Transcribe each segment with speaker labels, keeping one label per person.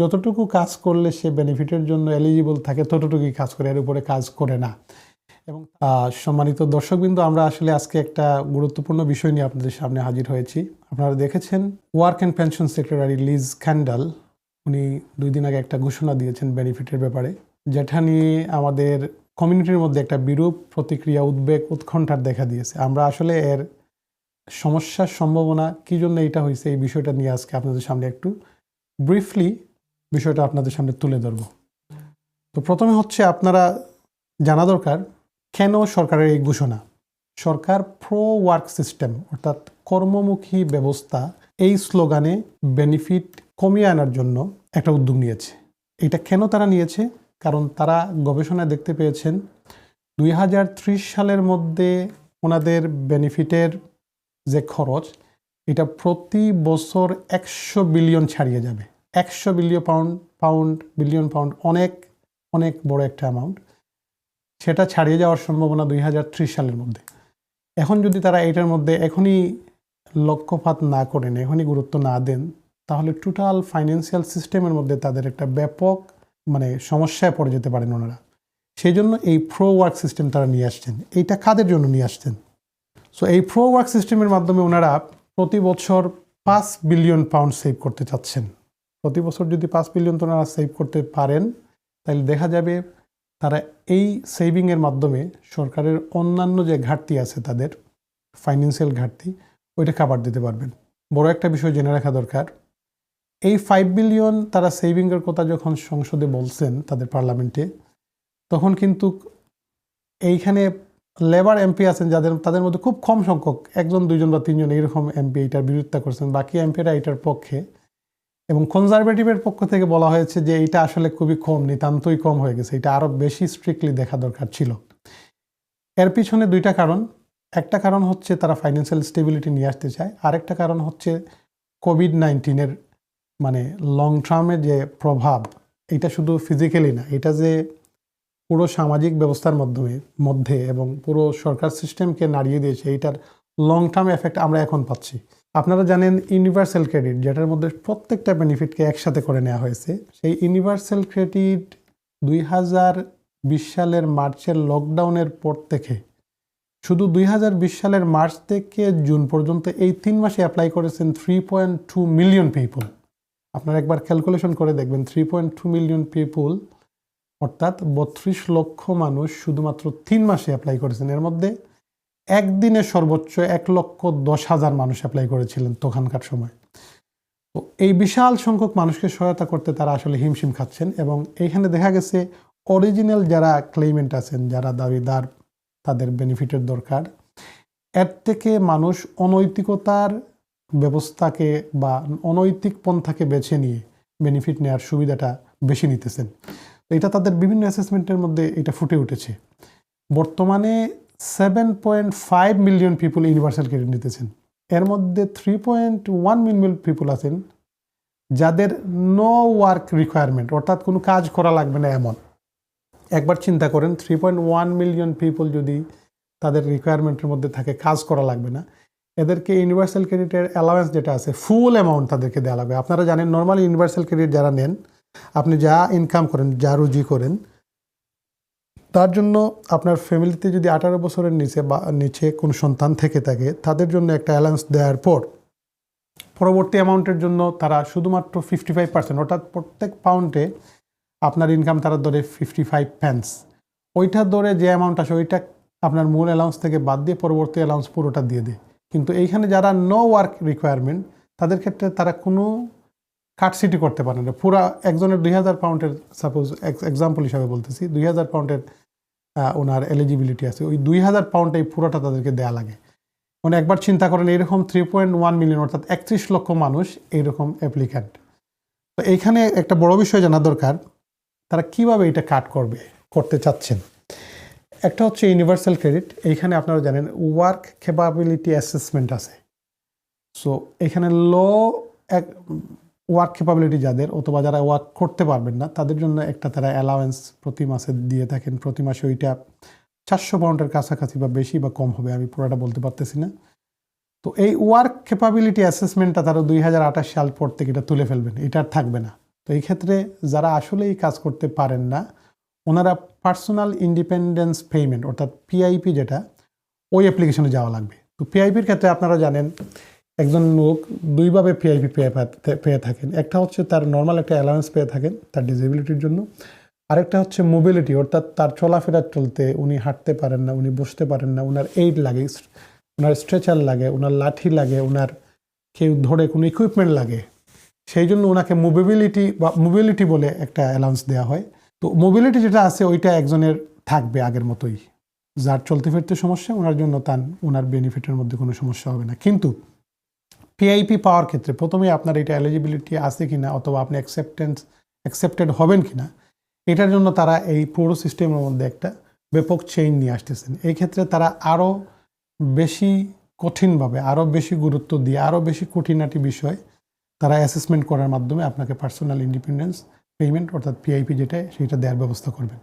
Speaker 1: যতটুকু কাজ করলে সে বেনিফিটের জন্য এলিজিবল থাকে, ততটুকুই কাজ করে, এর উপরে কাজ করে না। এবং সম্মানিত দর্শকবৃন্দ, আমরা আসলে আজকে একটা গুরুত্বপূর্ণ বিষয় নিয়ে আপনাদের সামনে হাজির হয়েছি। আপনারা দেখেছেন work and pension secretary Liz Kendall উনি দুই দিন আগে একটা ঘোষণা দিয়েছেন বেনিফিটের ব্যাপারে, যেটা নিয়ে আমাদের কমিউনিটির মধ্যে একটা বিরূপ প্রতিক্রিয়া, উদ্বেগ, উৎকণ্ঠার দেখা দিয়েছে। আমরা আসলে এর সমস্যার সম্ভাবনা কী জন্য এটা হয়েছে, এই বিষয়টা নিয়ে আজকে আপনাদের সামনে একটু ব্রিফলি বিষয়টা আপনাদের সামনে তুলে ধরব। তো প্রথমে হচ্ছে আপনারা জানা দরকার কেন সরকারের এই ঘোষণা? সরকার প্রো ওয়ার্ক সিস্টেম অর্থাৎ কর্মমুখী ব্যবস্থা এই স্লোগানে বেনিফিট কমিয়ে আনার জন্য একটা উদ্যোগ নিয়েছে। এটা কেন তারা নিয়েছে? কারণ তারা গবেষণায় দেখতে পেয়েছেন দুই হাজার ত্রিশ সালের মধ্যে ওনাদের বেনিফিটের যে খরচ, এটা প্রতি বছর একশো বিলিয়ন ছাড়িয়ে যাবে। একশো billion pound pound, billion pound, অনেক অনেক বড় একটা অ্যামাউন্ট সেটা ছাড়িয়ে যাওয়ার সম্ভাবনা দুই হাজার ত্রিশ সালের মধ্যে। এখন যদি তারা এটার মধ্যে এখনই লক্ষ্যপাত না করেন, এখনই গুরুত্ব না দেন, তাহলে টোটাল ফাইন্যান্সিয়াল সিস্টেমের মধ্যে তাদের একটা ব্যাপক মানে সমস্যায় পড়ে যেতে পারেন ওনারা। সেই জন্য এই প্রো ওয়ার্ক সিস্টেম তারা নিয়ে আসছেন। এইটা কাদের জন্য নিয়ে আসছেন? সো এই প্রো ওয়ার্ক সিস্টেমের মাধ্যমে ওনারা প্রতি বছর পাঁচ বিলিয়ন পাউন্ড সেভ করতে চাচ্ছেন। প্রতি বছর যদি পাঁচ বিলিয়ন ওনারা সেভ করতে পারেন, তাহলে দেখা যাবে তারা এই সেভিংয়ের মাধ্যমে সরকারের অন্যান্য যে ঘাটতি আছে তাদের ফাইন্যান্সিয়াল ঘাটতি, ওইটা কাভার দিতে পারবেন। বড় একটা বিষয় জেনে রাখা দরকার, এই ফাইভ বিলিয়ন তারা সেভিংয়ের কথা যখন সংসদে বলছেন তাদের পার্লামেন্টে তখন কিন্তু এইখানে লেবার এমপি আছেন যাদের, তাদের মধ্যে খুব কম সংখ্যক, একজন, দুইজন বা তিনজন এরকম এমপি এটার বিরোধিতা করছেন, বাকি এমপিরা এটার পক্ষে। এবং কনজারভেটিভের পক্ষ থেকে বলা হয়েছে যে এটা আসলে খুবই কম, নিতান্তই কম হয়ে গেছে। এটা আরও বেশি স্ট্রিক্টলি দেখা দরকার ছিল। এর পিছনে দুইটা কারণ। একটা কারণ হচ্ছে তারা ফাইন্যান্সিয়াল স্টেবিলিটি নিয়ে আসতে চায়। আরেকটা কারণ হচ্ছে কোভিড নাইন্টিনের মানে লং টার্মের যে প্রভাব, এটা শুধু ফিজিক্যালি না, এটা যে পুরো সামাজিক ব্যবস্থার মাধ্যমে, মধ্যে এবং পুরো সরকার সিস্টেমকে নাড়িয়ে দিয়েছে এইটার লং টার্ম এফেক্ট আমরা এখন পাচ্ছি। আপনারা জানেন ইউনিভার্সাল ক্রেডিট যেটার মধ্যে প্রত্যেকটা বেনিফিটকে একসাথে করে নেওয়া হয়েছে। সেই ইউনিভার্সাল ক্রেডিট দুই হাজার বিশ সালের মার্চের লকডাউনের পর থেকে, শুধু দুই হাজার বিশ সালের মার্চ থেকে জুন পর্যন্ত এই তিন মাসে অ্যাপ্লাই করেছেন three point two million people আপনারা একবার ক্যালকুলেশন করে দেখবেন three point two million people অর্থাৎ বত্রিশ লক্ষ মানুষ শুধুমাত্র তিন মাসে অ্যাপ্লাই করেছেন। এর মধ্যে একদিনে সর্বোচ্চ এক লক্ষ দশ হাজার মানুষ অ্যাপ্লাই করেছিলেন তখনকার সময়। তো এই বিশাল সংখ্যক মানুষকে সহায়তা করতে তারা আসলে হিমশিম খাচ্ছেন এবং এইখানে দেখা গেছে অরিজিনাল যারা ক্লেইমেন্ট আছেন, যারা দাবিদার, তাদের বেনিফিটের দরকার। এর থেকে মানুষ অনৈতিকতার ব্যবস্থাকে বা অনৈতিক পন্থাকে বেছে নিয়ে বেনিফিট নেওয়ার সুবিধাটা বেশি নিতেছেন। এটা তাদের বিভিন্ন অ্যাসেসমেন্টের মধ্যে এটা ফুটে উঠেছে। বর্তমানে seven point five million people universal credit নিতেছেন। এর মধ্যে three point one million people আছেন যাদের নো ওয়ার্ক রিকোয়ারমেন্ট অর্থাৎ কোনো কাজ করা লাগবে না এমন। একবার চিন্তা করেন three point one million people যদি তাদের রিকোয়ারমেন্টের মধ্যে থাকে, কাজ করা লাগবে না, এদেরকে ইউনিভার্সাল ক্রেডিটের অ্যালাওয়েন্স যেটা আছে ফুল অ্যামাউন্ট তাদেরকে দেওয়া লাগবে। আপনারা জানেন নর্মালি ইউনিভার্সাল ক্রেডিট যারা নেন, আপনি যা ইনকাম করেন, যা রুজি করেন তার জন্য আপনার ফ্যামিলিতে যদি আঠারো বছরের নিচে বা নিচে কোনো সন্তান থেকে থাকে, তাদের জন্য একটা অ্যালাউন্স দেওয়ার পর পরবর্তী অ্যামাউন্টের জন্য তারা শুধুমাত্র ফিফটি ফাইভ পার্সেন্ট অর্থাৎ প্রত্যেক পাউন্ডে আপনার ইনকাম তারা ধরে ফিফটি ফাইভ প্যান্স ওইটা ধরে যে অ্যামাউন্ট আসে, ওইটা আপনার মূল অ্যালাউন্স থেকে বাদ দিয়ে পরবর্তী অ্যালাউন্স পুরোটা দিয়ে দেয়। কিন্তু এইখানে যারা নো ওয়ার্ক রিকোয়ারমেন্ট তাদের ক্ষেত্রে তারা কোনো কাটসিটি করতে পারে না। পুরা একজনের দুই হাজার পাউন্ডের সাপোজ এক্সাম্পল হিসাবে বলতেছি, দুই হাজার পাউন্ডের ওনার এলিজিবিলিটি আছে। ওই দুই হাজার পাউন্ড এই পুরোটা তাদেরকে দেয়া লাগে। মানে একবার চিন্তা করেন, এরকম থ্রি পয়েন্ট ওয়ান মিলিয়ন অর্থাৎ একত্রিশ লক্ষ মানুষ এইরকম অ্যাপ্লিক্যান্ট তো এইখানে একটা বড় বিষয় জানা দরকার, তারা কীভাবে এটা কাট করবে, করতে চাচ্ছেন? একটা হচ্ছে ইউনিভার্সাল ক্রেডিট এইখানে আপনারা জানেন ওয়ার্ক ক্যাপাবিলিটি অ্যাসেসমেন্ট আছে। সো এখানে লো এক ওয়ার্ক ক্যাপাবিলিটি যাদের অথবা যারা ওয়ার্ক করতে পারবেন না, তাদের জন্য একটা তারা অ্যালাওয়েন্স প্রতি মাসে দিয়ে থাকেন। প্রতি মাসে ওইটা চারশো পাউন্ডের কাছাকাছি বা বেশি বা কম হবে, আমি পুরোটা বলতে পারতেছি না। তো এই ওয়ার্ক ক্যাপাবিলিটি অ্যাসেসমেন্টটা তারা দুই হাজার আঠাশ সাল পর থেকে এটা তুলে ফেলবেন, এটা আর থাকবে না। তো এই ক্ষেত্রে যারা আসলে এই কাজ করতে পারেন না, ওনারা পার্সোনাল ইন্ডিপেন্ডেন্স পেমেন্ট অর্থাৎ পিআইপি যেটা, ওই অ্যাপ্লিকেশনে যাওয়া লাগবে। তো পিআইপির ক্ষেত্রে আপনারা জানেন একজন লোক দুইভাবে পিআইপি পেয়ে পেয়ে থাকেন। একটা হচ্ছে তার নর্মাল একটা অ্যালাউন্স পেয়ে থাকেন তার ডিসেবিলিটির জন্য। আরেকটা হচ্ছে মোবিলিটি অর্থাৎ তার চলাফেরা চলতে উনি হাঁটতে পারেন না, উনি বসতে পারেন না ওনার এইড লাগে ওনার স্ট্রেচার লাগে ওনার লাঠি লাগে ওনার কেউ ধরে কোনো ইকুইপমেন্ট লাগে। সেই জন্য ওনাকে মোবিলিটি বা মোবিলিটি বলে একটা অ্যালাউন্স দেওয়া হয়। তো মোবিলিটি যেটা আছে ওইটা একজনের থাকবে আগের মতোই। যার চলতে ফিরতে সমস্যা ওনার জন্য তার ওনার বেনিফিটের মধ্যে কোনো সমস্যা হবে না। কিন্তু পিআইপি পাওয়ার ক্ষেত্রে প্রথমে আপনার এটা এলিজিবিলিটি আছে কিনা অথবা আপনি অ্যাকসেপ্টেন্স অ্যাকসেপ্টেড হবেন কিনা, এটার জন্য তারা এই পুরো সিস্টেমের মধ্যে একটা ব্যাপক চেইন নিয়ে আসতেছেন। এই ক্ষেত্রে তারা আরও বেশি কঠিনভাবে আরও বেশি গুরুত্ব দিয়ে আরও বেশি কঠিনাটি বিষয় তারা অ্যাসেসমেন্ট করার মাধ্যমে আপনাকে পার্সোনাল ইন্ডিপেন্ডেন্স পেমেন্ট অর্থাৎ পিআইপি যেটা, সেটা দেওয়ার ব্যবস্থা করবেন।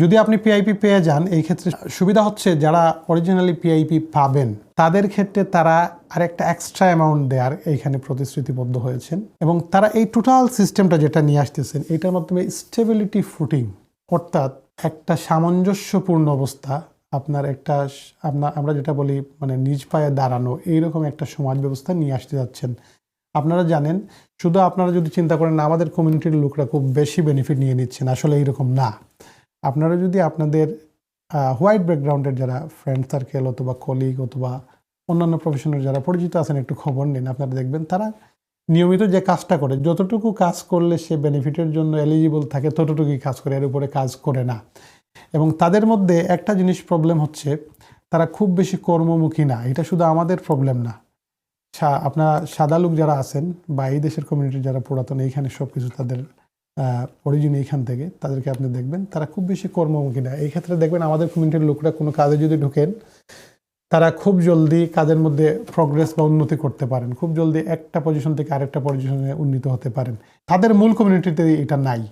Speaker 1: যদি আপনি পিআইপি পেয়ে যান, এই ক্ষেত্রে সুবিধা হচ্ছে যারা অরিজিনালি পিআইপি পাবেন, তাদের ক্ষেত্রে তারা আরেকটা এক্সট্রা অ্যামাউন্ট দেওয়ার এইখানে প্রতিশ্রুতিবদ্ধ হয়েছেন এবং তারা এই টোটাল সিস্টেমটা যেটা নিয়ে আসতেছেন, এটার মাধ্যমে স্টেবিলিটি ফুটিং অর্থাৎ একটা সামঞ্জস্যপূর্ণ অবস্থা, আপনার একটা আপনার, আমরা যেটা বলি মানে নিজ পায়ে দাঁড়ানো, এইরকম একটা সমাজ ব্যবস্থা নিয়ে আসতে যাচ্ছেন। আপনারা জানেন, শুধু আপনারা যদি চিন্তা করেন আমাদের কমিউনিটির লোকরা খুব বেশি বেনিফিট নিয়ে নিচ্ছেন, আসলে এইরকম না। আপনারা যদি আপনাদের হোয়াইট ব্যাকগ্রাউন্ডের যারা ফ্রেন্ড সার্কেল অথবা কলিগ অথবা অন্যান্য প্রফেশনাল যারা পরিচিত আছেন, একটু খবর নিন। আপনারা দেখবেন তারা নিয়মিত যে কাজটা করে, যতটুকু কাজ করলে সে বেনিফিটের জন্য এলিজিবল থাকে, ততটুকুই কাজ করে, এর উপরে কাজ করে না। এবং তাদের মধ্যে একটা জিনিস প্রবলেম হচ্ছে, তারা খুব বেশি কর্মমুখী না। এটা শুধু আমাদের প্রবলেম না। আপনার সাদা লোক যারা আছেন বা এই দেশের কমিউনিটির যারা পুরাতন, এইখানে সব কিছু তাদের অরিজিন এইখান থেকে, তাদেরকে আপনি দেখবেন। তারা খুব বেশি কর্মমুখী না। এই ক্ষেত্রে দেখবেন আমাদের কমিউনিটির লোকরা কোনো কাজে যদি ঢোকেন, তারা খুব জলদি কাজের মধ্যে প্রগ্রেস বা উন্নতি করতে পারেন। খুব জলদি একটা পজিশন থেকে আরেকটা পজিশনে উন্নীত হতে পারেন। তাদের মূল কমিউনিটিতে এটা নাই।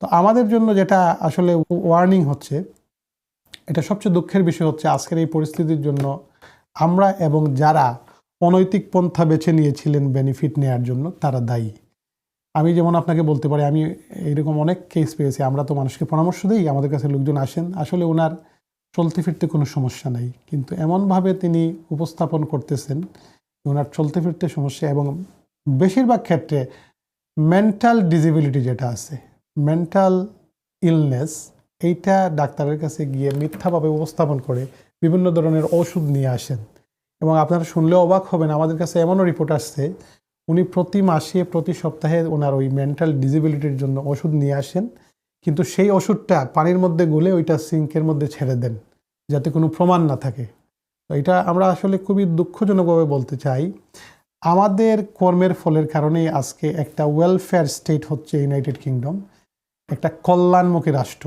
Speaker 1: তো আমাদের জন্য যেটা আসলে ওয়ার্নিং হচ্ছে, এটা সবচেয়ে দুঃখের বিষয় হচ্ছে আজকের এই পরিস্থিতির জন্য আমরা এবং যারা অনৈতিক পন্থা বেছে নিয়েছিলেন বেনিফিট নেয়ার জন্য, তারা দায়ী। আমি যেমন আপনাকে বলতে পারি, আমি এইরকম অনেক কেস পেয়েছি। আমরা তো মানুষকে পরামর্শ দিই, আমাদের কাছে লোকজন আসেন। আসলে ওনার চলতে ফিরতে কোনো সমস্যা নাই। কিন্তু এমনভাবে তিনি উপস্থাপন করতেছেন ওনার চলতে ফিরতে সমস্যা এবং বেশিরভাগ ক্ষেত্রে মেন্টাল ডিজিবিলিটি যেটা আছে মেন্টাল ইলনেস এইটা ডাক্তারের কাছে গিয়ে মিথ্যাভাবে উপস্থাপন করে বিভিন্ন ধরনের ওষুধ নিয়ে আসেন। এবং আপনারা শুনলে অবাক হবেন, আমাদের কাছে এমনও রিপোর্ট আসছে উনি প্রতি মাসে, প্রতি সপ্তাহে ওনার ওই মেন্টাল ডিজিবিলিটির জন্য ওষুধ নিয়ে আসেন। কিন্তু সেই ওষুধটা পানির মধ্যে গুলে ওইটা সিঙ্কের মধ্যে ছেড়ে দেন, যাতে কোনো প্রমাণ না থাকে। এটা আমরা আসলে খুবই দুঃখজনকভাবে বলতে চাই। আমাদের কর্মের ফলের কারণেই আজকে একটা ওয়েলফেয়ার স্টেট হচ্ছে ইউনাইটেড কিংডম একটা কল্যাণমুখী রাষ্ট্র।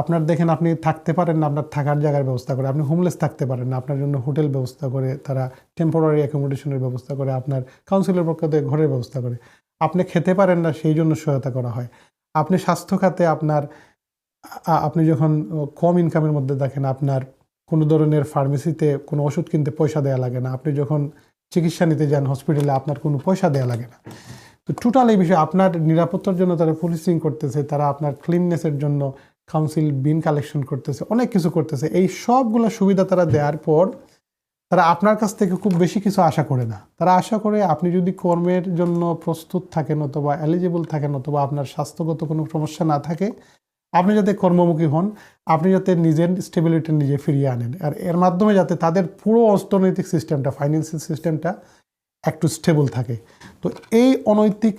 Speaker 1: আপনার দেখেন আপনি থাকতে পারেন না, আপনার থাকার জায়গার ব্যবস্থা করে, আপনি হোমলেস থাকতে পারেন না, আপনার জন্য হোটেল ব্যবস্থা করে, তারা টেম্পোরারি অ্যাকোমোডেশনের ব্যবস্থা করে, আপনার কাউন্সিলের পক্ষ থেকে ঘরের ব্যবস্থা করে। আপনি খেতে পারেন না, সেই জন্য সহায়তা করা হয়। আপনি স্বাস্থ্য খাতে আপনার আপনি যখন কম ইনকামের মধ্যে দেখেন, আপনার কোনো ধরনের ফার্মেসিতে কোনো ওষুধ কিনতে পয়সা দেওয়া লাগে না। আপনি যখন চিকিৎসা নিতে যান হসপিটালে আপনার কোনো পয়সা দেওয়া লাগে না। তো টোটাল এই বিষয়ে আপনার নিরাপত্তার জন্য তারা পুলিশিং করতেছে, তারা আপনার ক্লিননেসের জন্য কাউন্সিল বিন কালেকশন করতেছে, অনেক কিছু করতেছে। এই সবগুলো সুবিধা তারা দেওয়ার পর তারা আপনার কাছ থেকে খুব বেশি কিছু আশা করে না। তারা আশা করে আপনি যদি কর্মের জন্য প্রস্তুত থাকেন অথবা এলিজিবল থাকেন অথবা আপনার স্বাস্থ্যগত কোনো সমস্যা না থাকে, আপনি যাতে কর্মমুখী হন, আপনি যাতে নিজের স্টেবিলিটি নিজে ফিরিয়ে আনেন। আর এর মাধ্যমে যাতে তাদের পুরো অর্থনৈতিক সিস্টেমটা ফাইন্যান্সিয়াল সিস্টেমটা একটু স্টেবল থাকে। তো এই অনৈতিক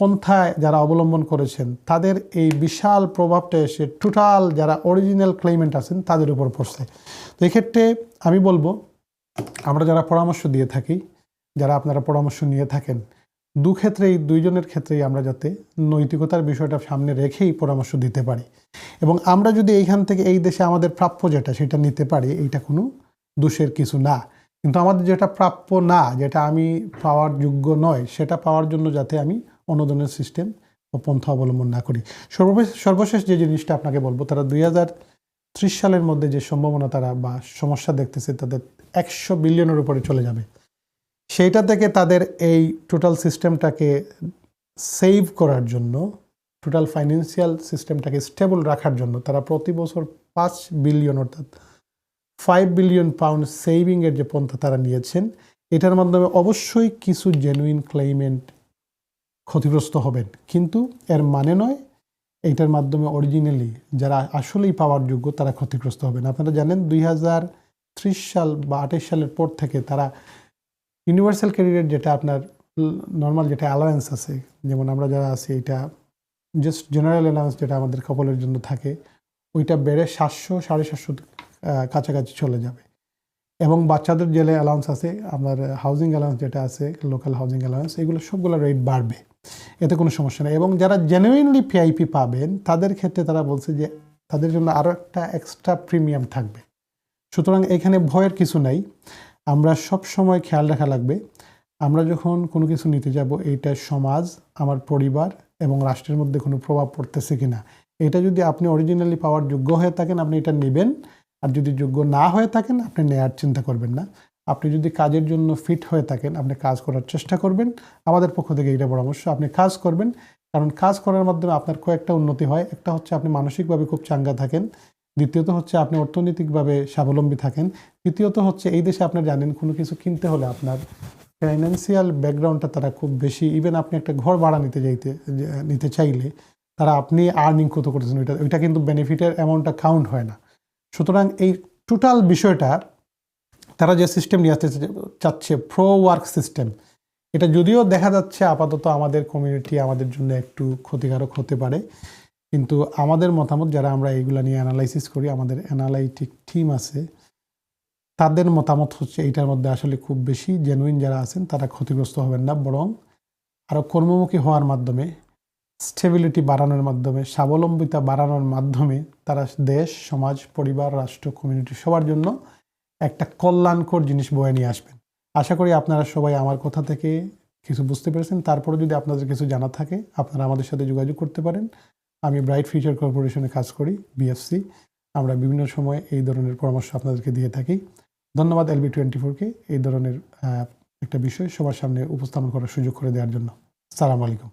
Speaker 1: পন্থায় যারা অবলম্বন করেছেন, তাদের এই বিশাল প্রভাবটা এসে টোটাল যারা অরিজিনাল ক্লেইমেন্ট আছেন, তাদের উপর পড়ছে। তো এক্ষেত্রে আমি বলব, আমরা যারা পরামর্শ দিয়ে থাকি, যারা আপনারা পরামর্শ নিয়ে থাকেন, দু ক্ষেত্রেই, দুইজনের ক্ষেত্রেই আমরা যাতে নৈতিকতার বিষয়টা সামনে রেখেই পরামর্শ দিতে পারি। এবং আমরা যদি এইখান থেকে, এই দেশে আমাদের প্রাপ্য যেটা, সেটা নিতে পারি, এইটা কোনো দোষের কিছু না। কিন্তু আমাদের যেটা প্রাপ্য না, যেটা আমি পাওয়ার যোগ্য নয়, সেটা পাওয়ার জন্য যাতে আমি অন্য ধরনের সিস্টেম ও পন্থা অবলম্বন না করি। সর্বশেষ সর্বশেষ যে জিনিসটা আপনাকে বলব, তারা দুই হাজার ত্রিশ সালের মধ্যে যে সম্ভাবনা তারা বা সমস্যা দেখতেছে, তাদের একশো বিলিয়নের উপরে চলে যাবে। সেইটা থেকে তাদের এই টোটাল সিস্টেমটাকে সেভ করার জন্য, টোটাল ফাইন্যান্সিয়াল সিস্টেমটাকে স্টেবল রাখার জন্য তারা প্রতি বছর পাঁচ বিলিয়ন অর্থাৎ ফাইভ বিলিয়ন পাউন্ড সেভিংয়ের যে পন্থা তারা নিয়েছেন, এটার মাধ্যমে অবশ্যই কিছু জেনুইন ক্লেইমেন্ট ক্ষতিগ্রস্ত হবেন। কিন্তু এর মানে নয়, এইটার মাধ্যমে অরিজিনালি যারা আসলেই পাওয়ার যোগ্য তারা ক্ষতিগ্রস্ত হবেন। আপনারা জানেন দুই হাজার ত্রিশ সাল বা আঠাশ সালের পর থেকে তারা ইউনিভার্সাল ক্যারিয়ার যেটা আপনার নর্মাল যেটা অ্যালায়েন্স আছে, যেমন আমরা যারা আছি এটা জাস্ট জেনারেল অ্যালায়েন্স যেটা আমাদের কপলের জন্য থাকে, ওইটা বেড়ে সাতশো, সাড়ে সাতশো কাছাকাছি চলে যাবে। এবং বাচ্চাদের জেলে অ্যালাউন্স আছে, আপনার হাউজিং অ্যালাউন্স যেটা আছে লোকাল হাউজিং অ্যালাউন্স এগুলো সবগুলো রেট বাড়বে। এতে কোনো সমস্যা নেই। এবং যারা জেনুইনলি পিআইপি পাবেন, তাদের ক্ষেত্রে তারা বলছে যে তাদের জন্য আরও একটা এক্সট্রা প্রিমিয়াম থাকবে। সুতরাং এখানে ভয়ের কিছু নাই। আমরা সব সময় খেয়াল রাখা লাগবে। আমরা যখন কোনো কিছু নিতে যাব এইটা সমাজ, আমার পরিবার এবং রাষ্ট্রের মধ্যে কোনো প্রভাব পড়তেছে কিনা, এটা যদি আপনি অরিজিনালি পাওয়ার যোগ্য হয়ে থাকেন, আপনি এটা নেবেন। আর যদি যোগ্য না হয়ে থাকেন, আপনি নেয়ার চিন্তা করবেন না। আপনি যদি কাজের জন্য ফিট হয়ে থাকেন, আপনি কাজ করার চেষ্টা করবেন। আমাদের পক্ষ থেকে এটা পরামর্শ, আপনি কাজ করবেন। কারণ কাজ করার মাধ্যমে আপনার কয়েকটা উন্নতি হয়। একটা হচ্ছে আপনি মানসিকভাবে খুব চাঙ্গা থাকেন। দ্বিতীয়ত হচ্ছে আপনি অর্থনৈতিকভাবে স্বাবলম্বী থাকেন। তৃতীয়ত হচ্ছে এই দেশে আপনার জানেন, কোনো কিছু কিনতে হলে আপনার ফাইন্যান্সিয়াল ব্যাকগ্রাউন্ডটা তারা খুব বেশি। ইভেন আপনি একটা ঘর ভাড়া নিতে যাইতে নিতে চাইলে তারা আপনি আর্নিং কত করতেছেন? ওইটা ওইটা কিন্তু বেনিফিটের অ্যামাউন্টটা কাউন্ট হয় না। সুতরাং এই টোটাল বিষয়টা তারা যে সিস্টেম নিয়ে আসতে চাচ্ছে প্রো ওয়ার্ক সিস্টেম এটা যদিও দেখা যাচ্ছে আপাতত আমাদের কমিউনিটি আমাদের জন্য একটু ক্ষতিকারক হতে পারে। কিন্তু আমাদের মতামত, যারা আমরা এইগুলা নিয়ে অ্যানালাইসিস করি, আমাদের অ্যানালাইটিক টিম আছে, তাদের মতামত হচ্ছে এইটার মধ্যে আসলে খুব বেশি জেনুইন যারা আছেন, তারা ক্ষতিগ্রস্ত হবেন না। বরং আরও কর্মমুখী হওয়ার মাধ্যমে স্টেবিলিটি বাড়ানোর মাধ্যমে, স্বাবলম্বিতা বাড়ানোর মাধ্যমে তারা দেশ, সমাজ, পরিবার, রাষ্ট্র কমিউনিটি সবার জন্য একটা কল্যাণকর জিনিস বয়ে নিয়ে আসবেন। আশা করি আপনারা সবাই আমার কথা থেকে কিছু বুঝতে পেরেছেন। তারপরে যদি আপনাদের কিছু জানা থাকে, আপনারা আমাদের সাথে যোগাযোগ করতে পারেন। আমি ব্রাইট ফিউচার কর্পোরেশনে কাজ করি, বিএফসি। আমরা বিভিন্ন সময় এই ধরনের পরামর্শ আপনাদেরকে দিয়ে থাকি। ধন্যবাদ এলবি টোয়েন্টি ফোরকে এই ধরনের একটা বিষয় সবার সামনে উপস্থাপন করার সুযোগ করে দেওয়ার জন্য। সালাম আলাইকুম।